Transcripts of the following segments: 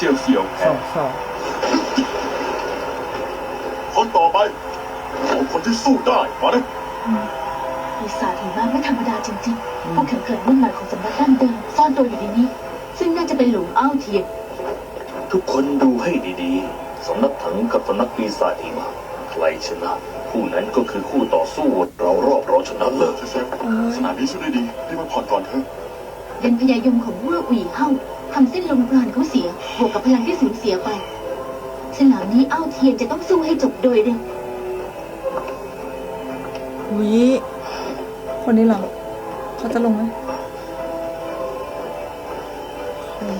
เสี่ยวเสี่ยวแพ้สองสองคนต่อไปเอาคนที่สู้ได้มาเลยปีศาจหิมะไม่ธรรมดาจริงๆพวกเขินๆรุ่นใหม่ของสำนักดั้งเดิมซ่อนตัวอยู่ในนี้ ซึ่งน่าจะเป็นหลุมอ้าวเทียนทุกคนดูให้ดีๆ สำนักถังกับสำนักปีศาจหิมะใครชนะ ผู้นั้นก็คือคู่ต่อสู้เรารอบเราชนะเลิเลิศกเถอะเซลสนามนี้สู้ได้ดีรีบมาผ่อนก่อนเถอะ เป็นพยายมของเว่ออุ๋ยเฮ้าทำเส้นลมปราณเขาเสียบวกกับพลังที่สูญเสียไปฉลามนี้อ้าวเทียนจะต้องสู้ให้จบโดยเร็ววิคนนี้เหรอเขาจะลงไหม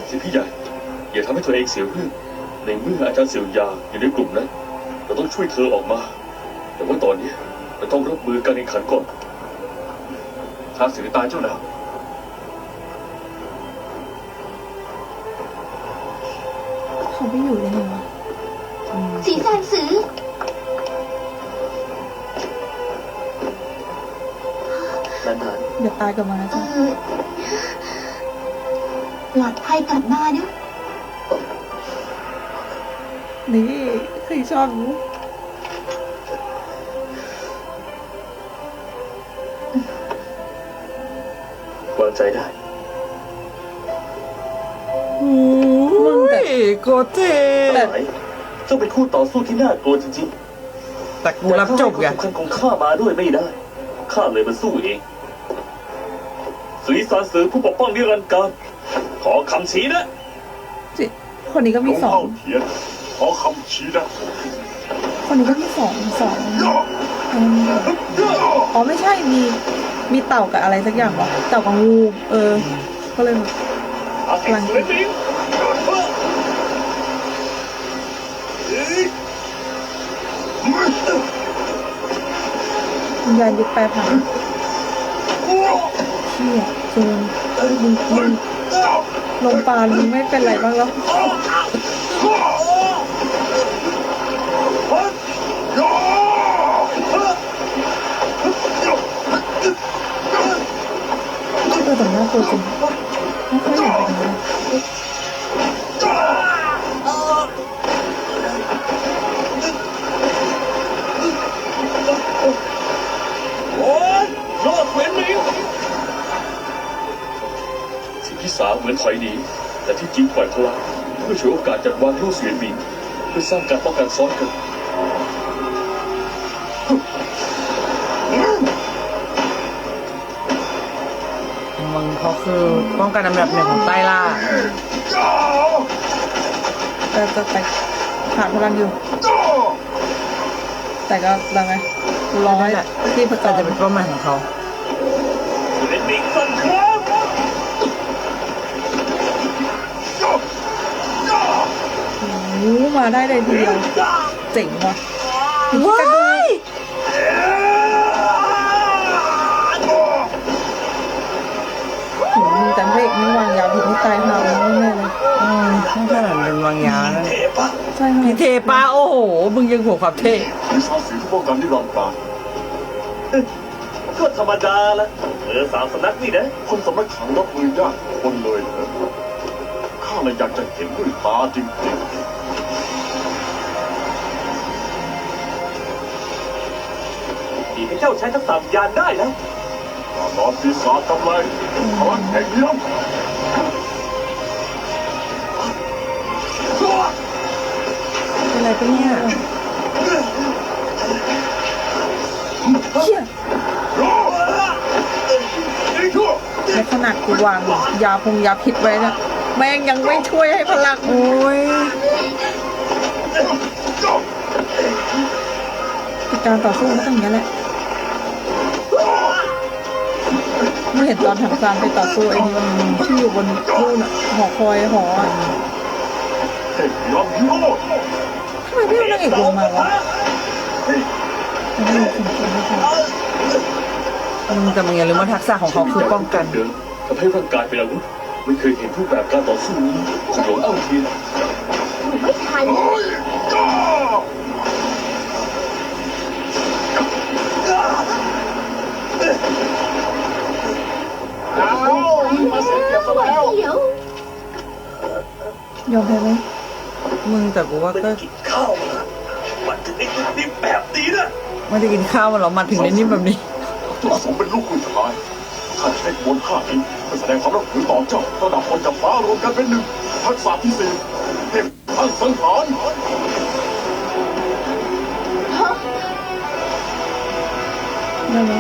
สิพี่ใหญ่อย่าทำให้ตัวเองเสียเรื่องในเมื่ออาจารย์เสี่ยวยาอยู่ในกลุ่มนั้นเราต้องช่วยเธอออกมา แต่ว่าตอนนี้เราต้องรับมือการแข่งขันก่อนช้างเสือตายเจ้าแล้ว เขาไม่อยู่ได้ไงวะสีแสนสือนานเดี๋ยวตายกลับมานะเอจ๊ะอปลอดภัยกลับมานะนี่คือชอบรู้ๆวางใจได้มึ งแต่โกเทแต่ไหนเจ้าเป็นคู่ต่อสู้ที่น่ากลัวจริงแต่ๆกูรับจบไงแต่ข้าให้ความสำคัญของข้ามาด้วยไม่ได้ ข้าเลยมาสู้เองสุริสารสือผู้ปกป้องนิรันดร์การ ขอคำชี้นะจิคนนี้ก็หลมีงสองเข้าเทียน ขอคำชี้นะคนนี้ก็มีสองสองอืมอ๋อไม่ใช่มีมีเต่ากับอะไรสักอย่างวะเต่ากับงูเออ ก็เลยแบบ อาแห่งสวยมิง วิญญาณยุคแปรผันเชี่ยเจนมึงมึงลมปานมึงไม่เป็นไรบ้างแล้วเออแต่น่ากลัวจริงไม่ค่อยเห็นเป็นอยางนี้ แต่ที่จริงปล่อยพลังเพื่อฉวยโอกาสจัดวางลูกเสวียนมิงเพื่อสร้างการป้องกันซ้อนกันมึงเขาคือป้องกันอันดับหนึ่งของใต้ล่าแต่แต่แต่ขาดพลังอยู่ แต่ก็เราไงร้อยที่ประจแต่อจะเป็นเป้าหมายของเขา เวนมิงสั่นครับโอ้มาได้เลยทีเดียวเจ๋งว่ะว้ายโหมึงแต่เลขไม่วางยาวผิดที่ตายหาเลยแน่เลยอืมไม่ขนาดเป็นวางยานะเทปะใช่ไหมพี่เทปาโอ้โห มึงยังหัวความเท่หรือช้างเสือผู้ป้องกันนิรันดร์การก็ธรรมดาละเออสามสำนักนี่นะ คนสำนักขังรับมือยากคนเลยเหรอข้าเลยอยากจะเห็นด้วยตาจริง ดีให้เจ้าใช้ทักษะวิญญาณได้แล้วๆข้านอนปีศาจกำไรพลังแห่งเลี้ยงเป็นไรปะเนี่ยเชี่ยนี่ชั่วในขนาดกูวางยาพงยาพิษไว้เนี่ยแม่งยังไม่ช่วยให้พลังโอ้ยการต่อสู้ก็ต้องอย่างนี้แหละ ไม่เห็นตอนถังซานไปต่อสู้ไอ้นี่มันที่อยู่บนนู่นอะหอคอยหออะเฮ้ยทำไมพี่เอานางเอกลงมาวะอันนี้ผมคิดไม่ทันมึงแต่มึงอย่าลืมว่าทักษะของเขาคือป้องกันเดิมทำให้ร่างกายเป็นอาวุธไม่เคยเห็นรูปแบบการต่อสู้นี้จากหลวงเอ้าเทียนไม่ทัน ยเอามาเสียเปรียบซะแล้วเดี๋ยวยอมแพ้ไหมมึงแต่กูว่าไม่ก็ได้กินข้าวมามันถึงได้นิ่มๆแบบนี้นะไม่ได้กินข้าวมาหรอกมาถึงในนิ่มแบบนี้ ตัวสมเป็นลูกผู้ชายข้าใช้กระบวนท่านี้เพื่อแสดงความรับผิดต่อเจ้าระดับคนกับฟ้ารวมกันเป็นหนึ่งทักษะพิเศษเทพทั้งสังหารได้ไหม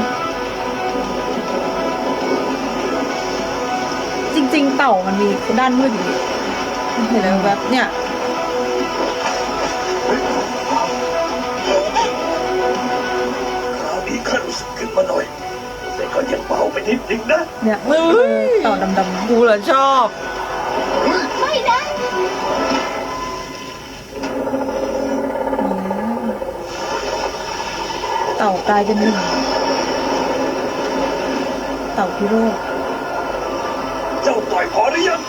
จริง ๆ เต่ามันมีด้านมืดอยู่ดิ เห็นแล้วแบบเนี่ยคราวนี้ข้ารู้สึกขึ้นมาหน่อย แต่ก็ยังเบาไปนิดนึงนะ เนี่ยเฮ้ยเออเต่าดำๆกูเหรอชอบ ไม่นะเต่ากลายเป็นหนึ่งเต่าพิโรธเจ้าปล่อยพอหรือยัง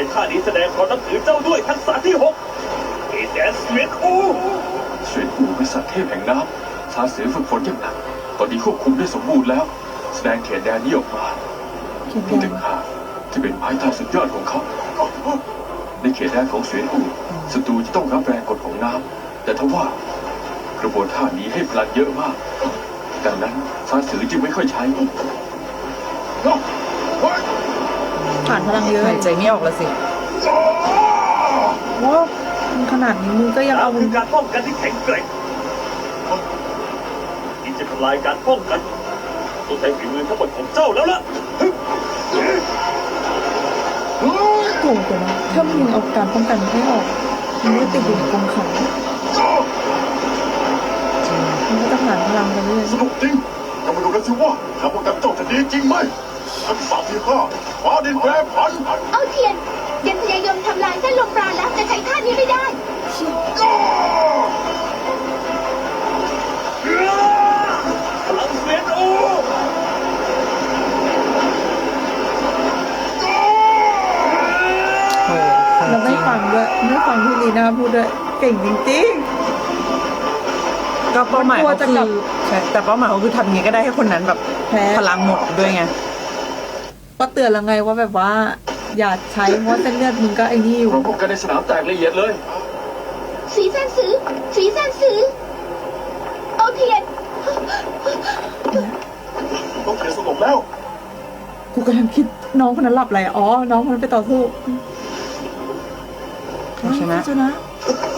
ช้ท่านี้แสดงความนับถือเจ้าด้วยทักษะที่หกเอแดนเสวียนอูเสวียนอูเป็นสัตว์เทพแห่งน้ำสาเสือฝึกฝนอย่างหนัก ตอนนี้ควบคุมได้สมบูรณ์แล้ว แสดงเขตแดนนี้ออกมาเขียนที่แดตึงงหากที่เป็นไม้ท่าสุดยอดของเขา ในเขตแดนของเสวียนอูศัตรูจะต้องรับแรงกดของน้ำแต่ทว่ากระบวนท่านี้ให้พลังเยอะมาก ดังนั้นสาสือจึงไม่ค่อยใช้ ผ่านพลังเยอะหายใจไม่ออกแล้วสิว้าวมันขนาดนี้มึงก็ยังเราเอามึคืงอการป้องกันที่แข็งแกร่งนี่จะทำลายการป้องกันต้องใช้ฝีมือทั้งหมดของเจ้าแล้วล่ะโกงตัวนะถ้ามึงเอาการป้องกันไม่ออกมึงก็ติดอยู่ในกรงขังมึงก็จะผ่านพลังไปเรื่อยสนุกจริงเรามาดูกันสิว่าการป้องกันเจ้าจะดีจริงไหมทักษะที่ห้า ฟ้าดินแปรผันเอาเทียนยันพยายามทำลายเส้นลมปราณแล้วจะใช้ท่านี้ไม่ได้พลังเสวียนอูโอ้แล้วไม่ฟังด้วยไม่ฟังที่ลีน่าพูดด้วยเก่งจริงก็เป้าหมายกลัวเขาจะคืกลัอบใช่แต่เป้าหมายเขาคือทำยังไงก็ได้ให้คนนั้นแบบแพ้พลังหมดด้วยไงๆ ก็เตือนแล้วไงว่าแบบว่า อย่าใช้เพราะว่าเส้นเลือดมึงก็ไอ้นี่อยู่เราป้องกันในสนามแตกละเอียดเลยสีแซนสือสีแซนสือเอาเทียนต้องเขียนสงบแล้ว กูกำลังคิดน้องคนนั้นหลับอะไรอ๋อ น้องคนนั้นไปต่อสู้ชนะชนะ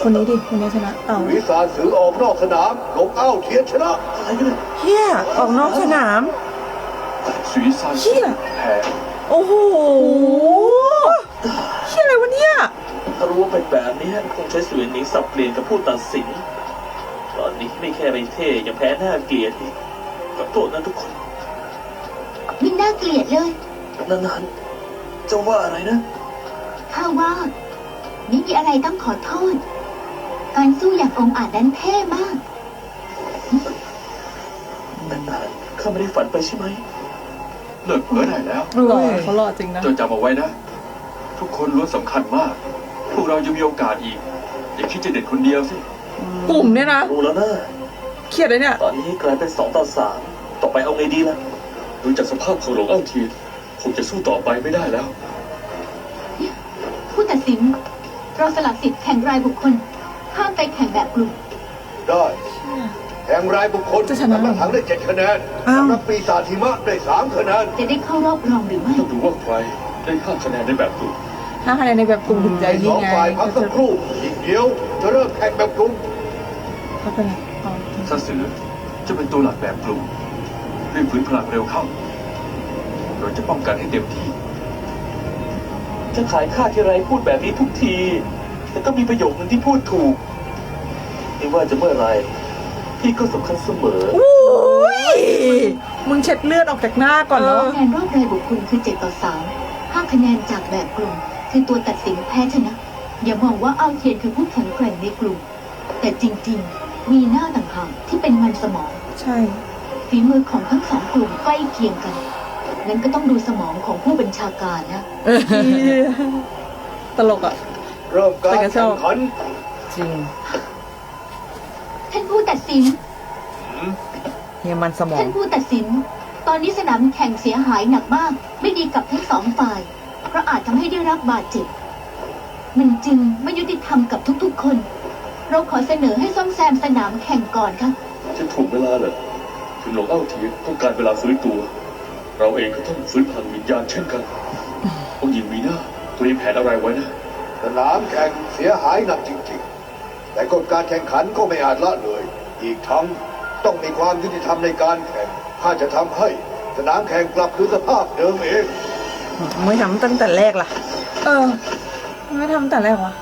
คนนี้ดิคนนี้ชนะเต่าวิสาสือออกนอกสนามลงเอ้าเทียนชนะเฮียออกนอกสนาม สุริซานเชี่ย แพ้โอ้โหเชี่ยอะไรวะเนี่ยถ้ารู้ว่าเป็นแบบนี้คงใช้เสวียนนี้สับเปลี่ยนกับผู้ตัดสิน ตอนนี้ไม่แค่ไม่เท่ยังแพ้หน้าเกลียดอีกขอโทษนะทุกคนไม่น่าเกลียดเลยนานๆเจ้าว่าอะไรนะข้าว่าไม่มีอะไรต้องขอโทษ การสู้อย่างองอาจนั้นเท่มากนานๆข้าไม่ได้ฝันไปใช่ไหม เลิกเพ้อได้แล้วหล่อเขาหล่อจริงนะจดจำเอาไว้นะ ทุกคนล้วนสำคัญมาก พวกเรายังมีโอกาสอีก อย่าคิดจะเด็ดคนเดียวสิกลุ่มเนี่ยนะรู้แล้วนะเครียดเลยเนี่ย ตอนนี้กลายเป็นสองต่อสามต่อไปเอาไงดีล่ะดูจากสภาพของหลวงเอ้าเทียนคงจะสู้ต่อไปไม่ได้แล้ว ผู้ตัดสินเราสลับสิทธิ์แข่งรายบุคคลห้ามไปแข่งแบบกลุ่มได้ แข่งรายบุคคลจะชนะสำนักถังได้เจ็ดคะแนนอ้าว สำนักปีศาจหิมะได้สามคะแนนจะได้เข้ารอบรองหรือไม่ ต้องดูว่าใครได้ห้าคะแนนในแบบกลุ่มห้าคะแนนในแบบกลุ่มถึงใจสนี่องไงฝ่ายพักสักครู่อีกเดียว จะเริ่มแข่งแบบกลุ่มเขาเป็นไรอ๋อซาสือจะเป็นตัวหลักแบบกลุ่มเร่งฟื้นพลังเร็วเข้า เราจะป้องกันให้เต็มที่ จะขายค่าที่ไรพูดแบบนี้ทุกที แต่ก็มีประโยคนึงที่พูดถูกไม่ว่าจะเมื่อไหร พี่ก็สำคัญเสมอโอ้ยมึงเช็ดเลือดออกจากหน้าก่อนเนาะ คะแนนรอบรายบุคคลคือ7ต่อ3 5คะแนนจากแบบกลุ่ม คือตัวตัดสินแพ้ชนะ อย่ามองว่าอ้าวเทียนคือผู้แข็งแกร่งในกลุ่ม แต่จริงๆมีหน้าต่างหากที่เป็นมันสมอง ใช่ ฝีมือของทั้งสองกลุ่มใกล้เคียงกัน งั้นก็ต้องดูสมองของผู้บัญชาการนะ ตลกอะ เริ่มการแต่ก็ชอแข่บงขันจริงท่านผู้ ตัดสิน เฮียมันสมอง ท่านผู้ตัดสิน ตอนนี้สนามแข่งเสียหายหนักมาก ไม่ดีกับทั้งสองฝ่าย เพราะอาจทำให้ได้รับบาดเจ็บ มันจึงไม่ยุติธรรมกับทุกๆคน เราขอเสนอให้ซ่อมแซมสนามแข่งก่อนค่ะจะถ่วงเวลาเหรอถึงหลงเอ้าเทียนต้องการเวลาฟื้นตัว เราเองก็ต้องฟื้นพลังวิญญาณเช่นกันองค์หญิงวีน่าเตรียมแผนอะไรไว้นะ สนามแข่งเสียหายหนักจริงๆ แต่กฎการแข่งขันก็ไม่อาจละเลย อีกทั้งต้องมีความยุติธรรมในการแข่งถ้าจะทำให้สนามแข่งกลับคืนสภาพเดิมเอง ไม่ทำตั้งแต่แรกล่ะ เออ ไม่ทำแต่แรกวะ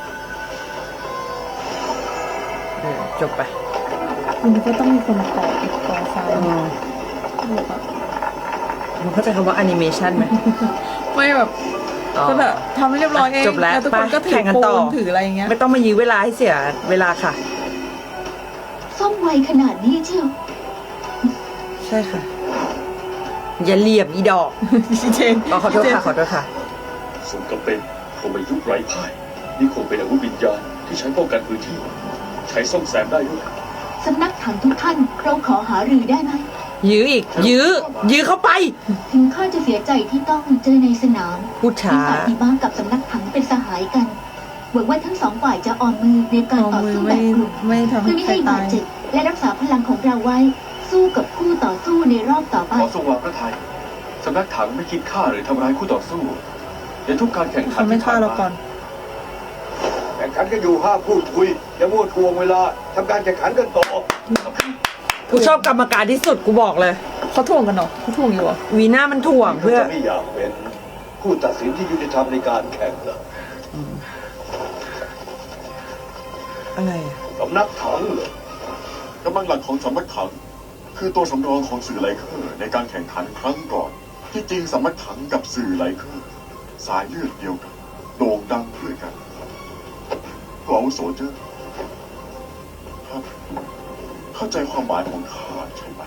เออจบไปมันก็ต้องมีคนมาต่ออีกต่อซ้ายอืมถูกอะมันเข้าใจคำว่าแอนิเมชันไหมไม่แบบอ๋อ ก็แบบทำให้เรียบร้อยเองจบแล้วทุกคนก็ไปถืแข่องกันปูต่อนถืออะไรอย่างเงี้ย ไม่ต้องมายื้อเวลาให้เสียเวลาค่ะ ซ่อมไวขนาดนี้เชียวใช่ค่ะ อย่าเหลี่ยมอีดอกเจนอ๋อขอโทษค่ะขอโทษค่ะสมกับเป็นโคมยุทธไร้พ่าย นี่คงเป็นอาวุธวิญญาณที่ใช้ป้องกันพื้นที่ ใช้ซ่อมแซมได้ด้วยสำนักถังทุกท่านเราขอหารือได้ไหมยื้ออีก ยื้อ ยื้อเข้าไป ถึงข้าจะเสียใจที่ต้องเจอในสนามพูดช้าปีศาจหิมะกับสำนักถังเป็นสหายกันหวังว่าทั้งสองฝ่ายจะอ่อนมือในการเอาต่อมือสู้แบไม่บกลุ่มไม่ทำเพื่ให้อไม่ใครให้บาตาดยเจ็บ และรักษาพลังของเราไว้ สู้กับคู่ต่อสู้ในรอบต่อไป ขอทรงวางพระทัยสำนักถังไม่คิดฆ่าหรือทำร้ายคู่ต่อสู้ในทุกการแข่งขันเขาไม่ฆ่าเราก่อน แข่งขันกันอยู่ห้ามพูดคุยอย่ามั่วทวงเวลาทำการแข่งขันกันต่อกูชอบกรรมการที่สุดกูบอกเลยเขาถ่วงกันเหรอเขาถ่วงอยู่เหรอวีน่ามันถ่วงเพื่อ จะไม่อยากเป็นผู้ตัดสินที่ยุติธรรมในการแข่งเหรออะไรอะสำนักถังเหรอ กำลังหลักของสำนักถัง คือตัวสำรองของสื่อไลเคอร์ในการแข่งขันครั้งก่อน ที่จริงสำนักถังกับสื่อไลเคอร์ สายเลือดเดียวกันโด่งดังด้วยกันผู้อาวุโสเจอท่านเข้าใจความหมายของข้าใช่ไหม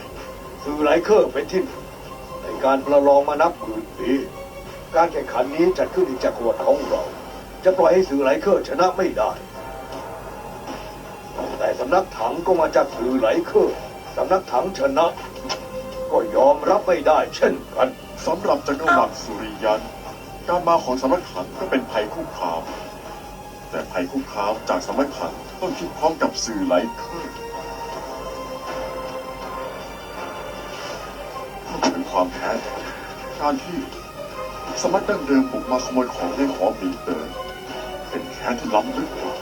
สื่อไลเคอร์เป็นที่ในการประลองมานับหมื่นปีการแข่งขันนี้จัดขึ้นในจักรวรรดิของเรา จะปล่อยให้สื่อไลเคอร์ชนะไม่ได้ แต่สำนักถังก็มาจากสื่อไหลเคอร์สำนักถังชนะ ก็ยอมรับไม่ได้เช่นกันสำหรับจักรวรรดิสุริยัน การมาของสำนักถังก็เป็นภัยคุกคาม แต่ภัยคุกคามจากสำนักถังต้องคิดพร้อมกับสื่อไหลเคอร์ก็คือความแค้นการที่สำนักดั้งเดิมบุกมาขโมยของในหอหมีเตอเป็นแค้นที่ล้ำลึกกว่า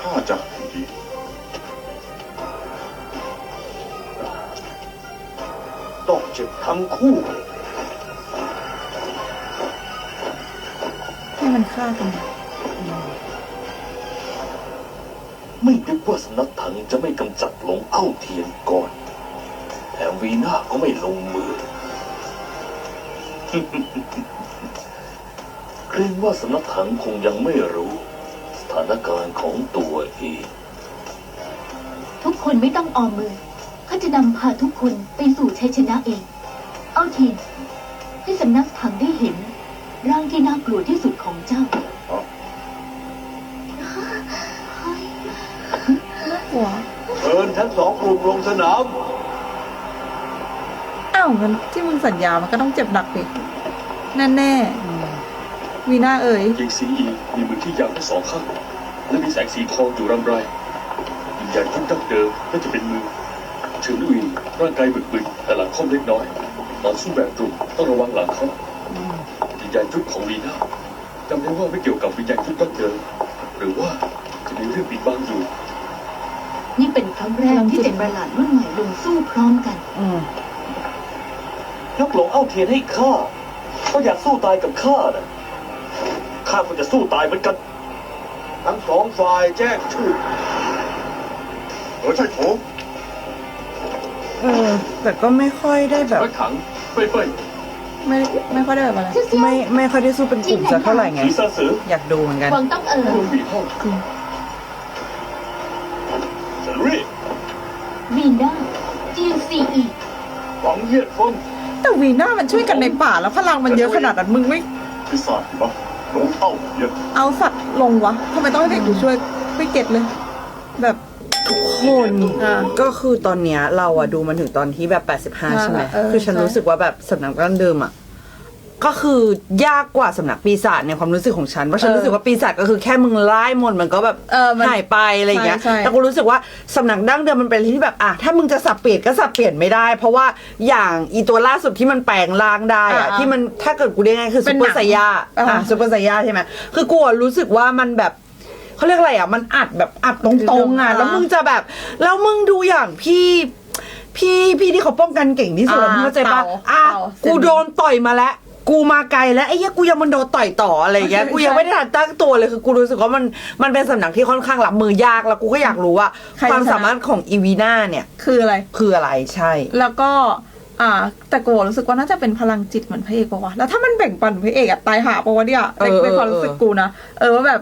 ถ้าจะให้ดีต้องเจ็บทั้งคู่ ให้มันฆ่ากัน ไม่นึกว่าสำนักถังจะไม่กำจัดหลงเอ้าเทียนก่อน แถมวีน่าก็ไม่ลงมือ เกรงว่าสำนักถังคงยังไม่รู้ส ถานการณ์ของตัวเอง ทุกคนไม่ต้องออมมือข้าจะนำพาทุกคนไปสู่ชัยชนะเอง เอาทีนให้สำนักถังได้เห็น ร่างที่น่ากลัวที่สุดของเจ้า หัวเชิญทั้งสองกลุ่มลงสนาม อ้าวงั้นที่มึงสัญญามันก็ต้องเจ็บหนักดิแน่ๆ วีน่าเอ๋ยยิงซีอีมีมือที่ยาวทั้งสองข้างและมีแสงสีทองอยู่รำไรวิญญาณยุคดั้งเดิมน่าจะเป็นมือเฉิงลุยร่างกายบึกบึนแต่หลังค่อมเล็กน้อยตอนสู้แบบกลุ่มต้องระวังหลังเขาวิญญาณยุคของลีน่าจำได้ว่าไม่เกี่ยวกับวิญญาณยุคดั้งเดิมหรือว่าจะมีเรื่องปิดบังอยู่นี่เป็นครั้งแรกที่เจ็ดประหลาดรุ่นใหม่ลงสู้พร้อมกันอืมยกหลงเอ้าเทียนให้ข้าเขาอยากสู้ตายกับข้านะ ข้าก็จะสู้ตายเหมือนกัน ทั้งสองฝ่ายแจ้งชื่อเออใช่โถงเออแต่ก็ไม่ค่อยได้แบบสำนักถังเฟ้ยเฟ้ยไม่ไม่ค่อยได้แบบอะไรไม่ไม่ค่อยได้สู้เป็นกลุ่มสักเท่าไหร่ไง ผีซาสืออยากดูเหมือนกันหวังต้องเอ๋อลงบีห้องเฉินรี่วีน่าจีนซีอีหวังเยียดฟงแต่วีน่ามันช่วยกันในป่าแล้วพลังมันเยอะขนาดนั้นมึงไม่ พิศาจหิมะ หลงเอ้าเทียนเอาสัตว์ลงวะทำไมต้องให้เด็กอยู่ช่วยไม่เก็ตเลย แบบคนอ่าก็คือตอนเนี้ยเราอะดูมันถึงตอนที่แบบ 85 ใช่ไหม เออคือฉันใช่ รู้สึกว่าแบบสำนักดั้งเดิมอะ ก็คือยากกว่าสำนักปีศาจในความรู้สึกของฉันเพราะฉันเออรู้สึกว่าปีศาจก็คือแค่มึงไล่มนต์มันก็แบบเออมันหายไปอะไรอย่างเงี้ยใช่ใช่ แต่กูรู้สึกว่าสำนักดั้งเดิมมันเป็นอะไรที่แบบอะถ้ามึงจะสับเปลี่ยนก็สับเปลี่ยนไม่ได้ เพราะว่าอย่างอีตัวล่าสุดที่มันแปลงร่างได้อะอ่าที่มันถ้าเกิดกูเรียกง่ายๆคือเป็ซุนปเปอหนัร์งไซย่าอ่า อะซุปเปอร์ไซย่าใช่ไหมคือกูอะรู้สึกว่ามันแบบเขาเรียกอะไรอะมันอัดแบบอัดตรงๆอะแล้วมึงจะแบบแล้วมึงดูอย่างพี่พี่พี่ที่เขาป้องกันเก่งที่สุดอะอ่ามึงเข้าใจปะเต่าอะเต่า กูโดน ต่อยมาแล้ว กูมาไกลแล้วไอ้เหี้ยกูยังมันโดนต่อยต่ออะไรอย่างเงี้ย ใช่กูยังไม่ได้ทันตั้งตัวเลยคือกูรู้สึกว่ามันมันเป็นสำนักที่ค่อนข้างรับมือยากแล้วกูก็อยากรู้ว่า ใครความชนะสามารถของอีวีนาเนี่ย คืออะไร คืออะไรใช่ แล้วก็ อ่า แต่กูรู้สึกว่าน่าจะเป็นพลังจิตเหมือนพระเอกปะวะ แล้วถ้ามันแบ่งปันพระเอกอะตายหาปะวะเนี่ยในเออในความรู้สึกกูนะ เออว่าแบบ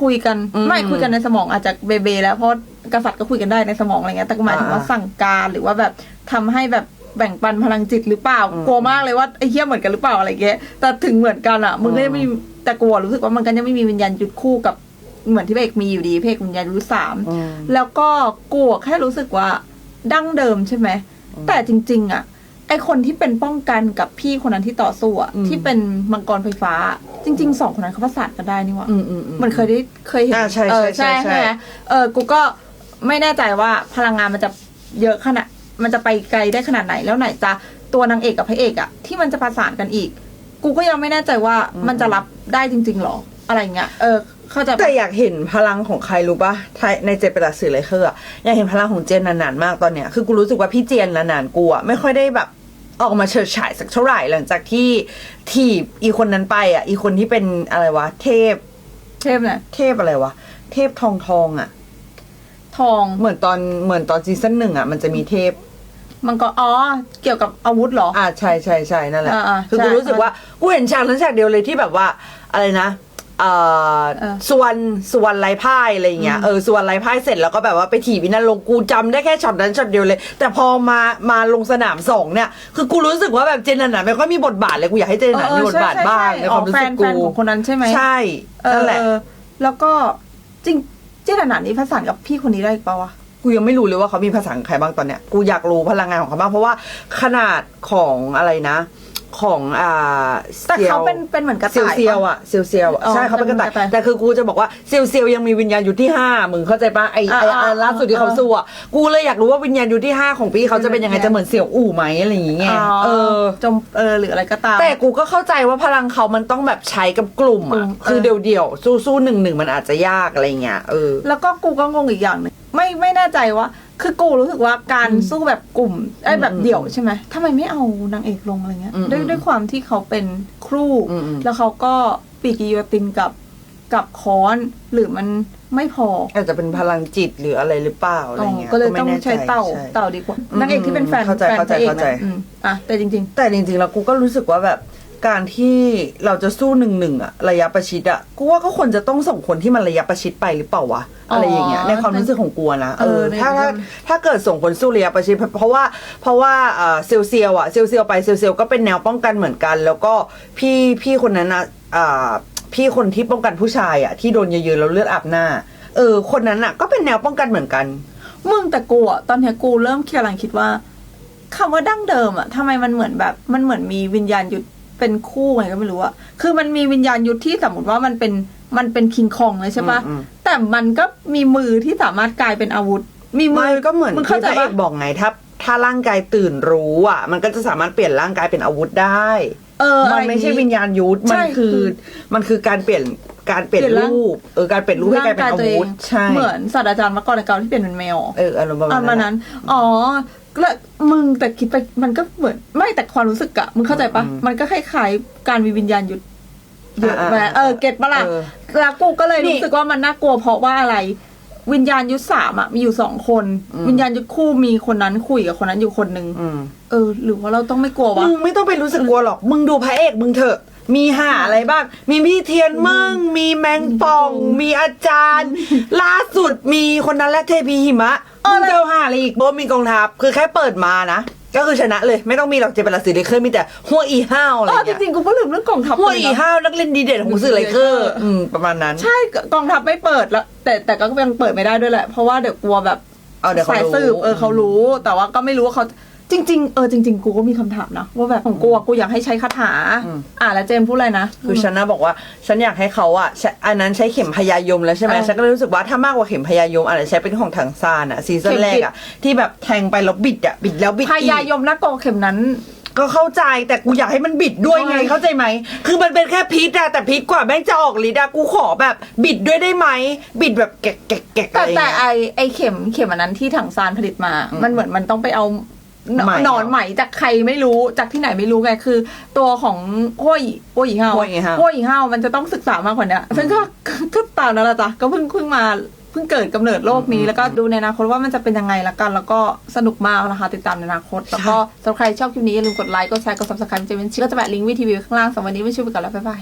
คุยกัน อืมไม่คุยกันในสมองอาจจะเบเบแล้วเพราะกษัตริย์ก็คุยกันได้ในสมองอะไรเงี้ย แต่กูหมายถึงว่าอ่า สั่งการหรือว่าแบบทำให้แบบ แบ่งปันพลังจิตหรือเปล่าอืมกลัวมากเลยว่าไอ้เหี้ยเหมือนกันหรือเปล่าอะไรเงี้ยแต่ถึงเหมือนกันอะมึงก็ยังไม่มีแต่กูอะรู้สึกว่ามันก็ยังไม่มีวิญญาณยุดคู่กับเหมือนที่พระเอกมีอยู่ดีพระเอกวิญญาณยุดสามอืมแล้วก็กูอะแค่รู้สึกว่าดั้งเดิมใช่ไหมแต่จริง ๆ อะ ไอคนที่เป็นป้องกันกับพี่คนนั้นที่ต่อสู้อะอืมที่เป็นมังกรไฟฟ้า จริงๆสองคนนั้นเขาประสานกันได้นี่หว่าอืมอืมอืมมันเคยได้เคยเห็นอ่าใช่เออใช่ใช่ไหมเออกูก็ไม่แน่ใจว่าพลังงานมันจะเยอะขนาด มันจะไปไกลได้ขนาดไหนแล้วไหนจะตัวนางเอกกับพระเอกอะที่มันจะประสานกันอีก กูก็ยังไม่แน่ใจว่ามันจะรับได้จริง ๆหรออะไรเงี้ยเออเข้าใจปะแต่อยากเห็นพลังของใครรู้ปะไทยในเจเปรัสสื่อเลยคืออะอยากเห็นพลังของเจนนานๆมากตอนเนี้ยคือกูรู้สึกว่าพี่เจนนานๆกูอะไม่ค่อยได้แบบออกมาเฉิดฉายสักเท่าไหร่หลังจากที่ถีบอีคนนั้นไปอะอีคนที่เป็นอะไรวะ เทพ เทพเนี่ยเทพอะไรวะ เทพทองทองอะ ทอง เหมือนตอนเหมือนตอนซีซั่นหนึ่งอะมันจะมีเทพมันก็อ๋อ เกี่ยวกับอาวุธเหรอ อ่าใช่ใช่ใช่นั่นแหละอ่าอ่าคือใช่กูรู้สึกว่า กูเห็นฉากนั้นฉากเดียวเลยที่แบบว่า อะไรนะเอ่อเออส่วนส่วนไรพ่ายอะไรอย่างเงี้ยเออส่วนไรพ่ายเสร็จแล้วก็แบบว่าไปถีบวินาลงกูจำได้แค่ช็อตนั้นช็อตเดียวเลย แต่พอมามาลงสนามสองเนี่ย คือกูรู้สึกว่าแบบเจนนันน่ะไม่ค่อยมีบทบาทเลยกูอยากให้เจนนันมีบทบาทบ้างในความรู้สึกแฟนกูแฟนของคนนั้นใช่ไหมใช่เออนั่นแหละเออแล้วก็จริง เจตนานี้ผสานกับพี่คนนี้ได้อีกปะวะกูยังไม่รู้เลยว่าเขามีภาษาใครบ้างตอนเนี้ยกูอยากรู้พลังงานของเขาบ้างเพราะว่าขนาดของอะไรนะ ของอ่าแต่ซียวเขาเป็นเป็นเหมือนกระเซียวต่ายเซียวปะอะเซียวเซียวอะอ๋อใช่เขาเป็นกระต่ายเป็นกระต่ายแต่คือกูจะบอกว่าเซียวเซียวยังมีวิญญาณอยู่ที่ห้ามึงเข้าใจปะไอไออ่าอันล่าสุดที่เขาสู้อะกูเลยอยากรู้ว่าวิญญาณอยู่ที่ห้าของพี่เขาจะเป็นยังไงจะเหมือนเสี่ยวอู่ไหมอะไรอย่างเงี้ยเออ จมเออหรืออะไรก็ตาม แต่กูก็เข้าใจว่าพลังเขามันต้องแบบใช้กับกลุ่มกลุ่อะมคือเออ เดี่ยวเดี่ยวๆสู้สู้หนึ่งหนึ่งมันอาจจะยากอะไรเงี้ยเออ แล้วก็กูก็งงอีกอย่างหนึ่งไม่ไม่แน่ใจว่า คือกูรู้สึกว่าการสู้แบบกลุ่มไอ้ยแบบอืมเดี่ยวใช่ไหมทำไมไม่เอานางเอกลงอะไรเงี้ยอืมด้วยด้วยความที่เขาเป็นครูอืมอืมแล้วเขาก็ปีกิโยตินกับกับค้อนหรือมันไม่พอ อาจจะเป็นพลังจิตหรืออะไรหรือเปล่าอะไรอ๋อเงี้ยก็เลยไม่ต้องแน่ใช้เต่าใช่เต่าดีกว่าอืมนางเอกที่เป็นแฟนเข้าใจแฟนเข้าพใจระเอกเข้าใจนะอืมอะแต่จริงแต่จริงๆแล้วกูก็รู้สึกว่าแบบ การที่เราจะสู้หนึ่งหนึ่งอะระยะประชิดอะกูว่าก็ควรจะต้องส่งคนที่มันระยะประชิดไปหรือเปล่าวะอะไรอย่างเงี้ยในความรู้สึกของกูอะนะเออเออในถ้าถ้าเรื่องถ้าเกิดส่งคนสู้ระยะประชิดเพราะว่าเพราะว่าเอ่อเซลเซียวอะเซลเซียวไปเซลเซียวก็เป็นแนวป้องกันเหมือนกัน แล้วก็พี่พี่คนนั้นอะอ่าพี่คนที่ป้องกันผู้ชายอะที่โดนเยอะๆแล้วเลือดอาบหน้า เออ คนนั้นอะก็เป็นแนวป้องกันเหมือนกันๆมึงแต่กูอะตอนเนี้ยกูเริ่มคิดกำลังคิดว่าคำว่าดั้งเดิมอะทำไมมันเหมือนแบบมันเหมือนมีวิญญาณยุทธ เป็นคู่ไงก็ไม่รู้อะคือมันมีวิญญาณยุทธที่สมมติว่ามันเป็นมันเป็นคิงคองเลยใช่ปะอืมอืม แต่มันก็มีมือที่สามารถกลายเป็นอาวุธ มีมืไม่อก็เหมือนมึงที่เข้าใจพระเอปะกบอกไงถ้าถ้าร่างกายตื่นรู้อะ มันก็จะสามารถเปลี่ยนร่างกายเป็นอาวุธได้ เออมันไม่ใช่วิญญาณยุทธใช่มันคือ คือมันคือการเปลี่ยนการเปลี่ยนเปลี่ยนร่าง รูปเออการเปลี่ยนรูปให้กลายเป็นอาวุธใช่เหมือนศาสตราจารย์มกรในเกาที่เปลี่ยนเป็นแมว เอออารมณ์ประอัมาณนมานั้นนั้นอ๋อ แล้วมึงแต่คิดไปมันก็เหมือน ไม่แต่ความรู้สึกอะมึงเข้าใจปะอืมมันก็คล้ายๆการมีวิญญาณหยุดเยอะอ่าแหมอ่าเออเก็ตปะล่ะเออแล้วกูก็เลยนี่รู้สึกว่ามันน่ากลัวเพราะว่าอะไร วิญญาณยุทธสามอะมีอยู่สองคนอืมวิญญาณยุทธคู่มีคนนั้นคุยกับคนนั้นอยู่คนหนึ่งอืมเออ หรือว่าเราต้องไม่กลัววะมึงไม่ต้องไปรู้สึกกลัวหรอก มึงดูพระเอกมึงเถอะ มีหาอะไรบ้าง มีพี่เทียนมึงมีแมงป่อง มีอาจารย์ ล่าสุดมีคนนั้นและเทพีหิมะเอมึองแล้วเจอหาอะไรอีกโบมีกองทัพคือแค่เปิดมานะ ก็คือชนะเลยไม่ต้องมีหรอกเจเป็นลาสื่อเลยเคยมีแต่หัวอีห้าวอะไรเออจเงี้ยริงๆกูก็ลืมเรื่องกองทัพหัวเลยอีนะห้าวนักเล่นดีเด่นของสื่อไลเคอร์อืมประมาณนั้น ใช่กองทัพไม่เปิดแล้วแต่แต่ก็ยังเปิดไม่ได้ด้วยแหละ เพราะว่าเดี๋ยวกลัวแบบเอาเดี๋ยวเขาสายรู้ สืบเออเขารู้ แต่ว่าก็ไม่รู้ว่าเขา จริง ๆ เออจริง ๆ กูก็มีคำถามนะว่าแบบของกูอะกูอยากให้ใช้คาถา อืม อ่าแล้วเจมส์พูดอะไรนะ คือฉันนะบอกว่าฉันอยากให้เขาอะใช้อันนั้นใช้เข็มพยายมแล้วใช่ไหมเออฉันก็เลยรู้สึกว่าถ้ามากกว่าเข็มพยายมอาจจะใช้เป็นของถังซานอะซีซั่นเข็มแรกบิด อะที่แบบแทงไปแล้วบิดอะบิดแล้วบิดพอีก ยายมนักโกว่าเข็มนั้น ก็เข้าใจแต่กูอยากให้มันบิดด้วยไงใช่เข้าใจไหม คือมันเป็นแค่พิษอะแต่พิษกว่าแม่งจะออกฤทธิ์อะกูขอแบบบิดด้วยได้ไหม บิดแบบแกะแกะแกะอะแต่ไรอย่างแต่เงี้ย ไอไอเข็มเข็มอันนั้นที่ถังซานผลิตมาอืมมันเหมือนมันต้องไปเอา หนไหมหนอนไหมจากใครไม่รู้จากที่ไหนไม่รู้ไงคือ ตัวของห้วยห้วยหญิงเฮาห้วยหญิงเฮา ห้วยหญิงเฮามันจะต้องศึกษามากกว่านี้ซึ่งก็ก็ตามนั้นแหละจ้ะก็เพิ่งเพิ่งมาเพิ่งเกิดกำเนิดโลกนี้แล้วก็ดูในอนาคตว่ามันจะเป็นยังไงละกัน แล้วก็สนุกมากนะคะติดตามในอนาคต แล้วก็สำหรับใครชอบคลิปนี้อย่าลืมกดไลค์กดแชร์กด subscribe จะเป็นชื่อก็จะแปะลิงก์วิดีโอข้างล่างสำหรับวันนี้ไม่ชื่อไปก่อนแล้วบ๊ายบาย